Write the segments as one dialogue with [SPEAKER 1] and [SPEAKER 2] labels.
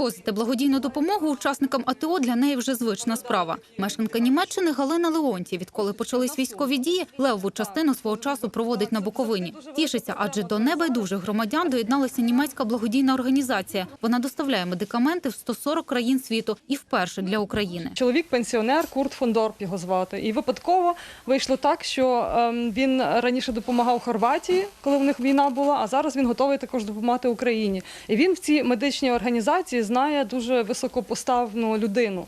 [SPEAKER 1] Привозити благодійну допомогу учасникам АТО для неї вже звична справа. Мешканка Німеччини Галина Леонті, відколи почались військові дії, левову частину свого часу проводить на Буковині. Тішиться, адже до небайдужих громадян доєдналася німецька благодійна організація. Вона доставляє медикаменти в 140 країн світу і вперше для України.
[SPEAKER 2] Чоловік пенсіонер, Курт фон Дорп його звати. І випадково вийшло так, що ем, він раніше допомагав Хорватії, коли в них війна була, а зараз він готовий також допомагати Україні. І він в цій медичній організації знає дуже високопоставну людину.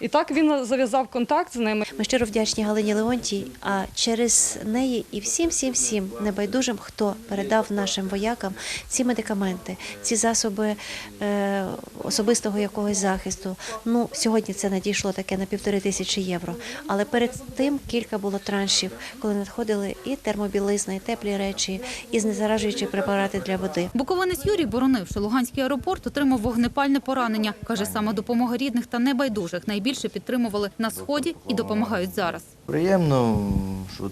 [SPEAKER 2] І так він зав'язав контакт з ними.
[SPEAKER 3] Ми щиро вдячні Галині Леонтій, а через неї і всім, всім, всім небайдужим, хто передав нашим воякам ці медикаменти, ці засоби е, особистого якогось захисту. Ну сьогодні це надійшло таке на півтори тисячі євро. Але перед тим кілька було траншів, коли надходили і термобілизна, і теплі речі, і знезаражуючі препарати для води.
[SPEAKER 1] Буковинець Юрій, боронивши Луганський аеропорт, отримав вогнепальне поранення. Каже, саме допомога рідних та небайдужих найбільше підтримували на сході і допомагають зараз.
[SPEAKER 4] Приємно, що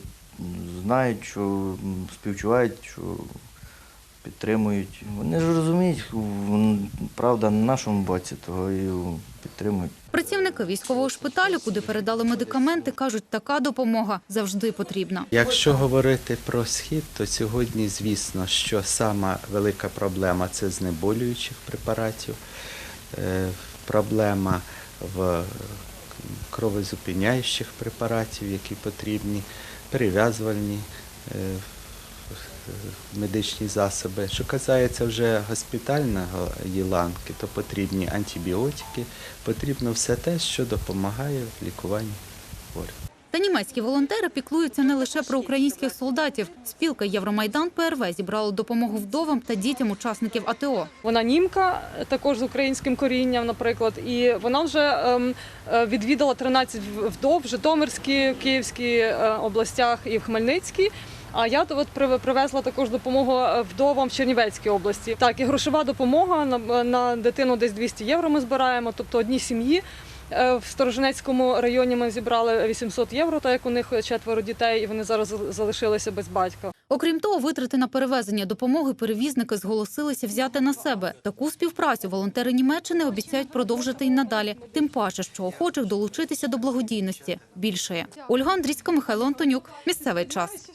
[SPEAKER 4] знають, що співчувають, що підтримують. Вони ж розуміють, правда, на нашому боці, того і підтримують.
[SPEAKER 1] Працівники військового шпиталю, куди передали медикаменти, кажуть, така допомога завжди потрібна.
[SPEAKER 5] Якщо говорити про схід, то сьогодні, звісно, що сама велика проблема це знеболюючих препаратів, е, проблема в кровозупиняючих препаратів, які потрібні, перев'язувальні е, медичні засоби. Що касається вже госпітального ланки, то потрібні антибіотики, потрібно все те, що допомагає в лікуванні хворих.
[SPEAKER 1] Та німецькі волонтери піклуються не лише про українських солдатів. Спілка Євромайдан ПРВ зібрала допомогу вдовам та дітям учасників АТО.
[SPEAKER 2] Вона німка, також з українським корінням, наприклад, і вона вже ем, е, відвідала 13 вдов в Житомирській, Київській е, областях і в Хмельницькій. А я от привезла також допомогу е, вдовам в Чернівецькій області. Так, і грошова допомога на, на дитину десь 200 євро ми збираємо, тобто одній сім'ї. Е, В Сторожинецькому районі ми зібрали 800 євро, так як у них четверо дітей, і вони зараз залишилися без батька.
[SPEAKER 1] Окрім того, витрати на перевезення допомоги перевізники зголосилися взяти на себе. Таку співпрацю волонтери Німеччини обіцяють продовжити й надалі. Тим паче, що охочих долучитися до благодійності більшає. Ольга Андрійська, Михайло Антонюк. Місцевий час.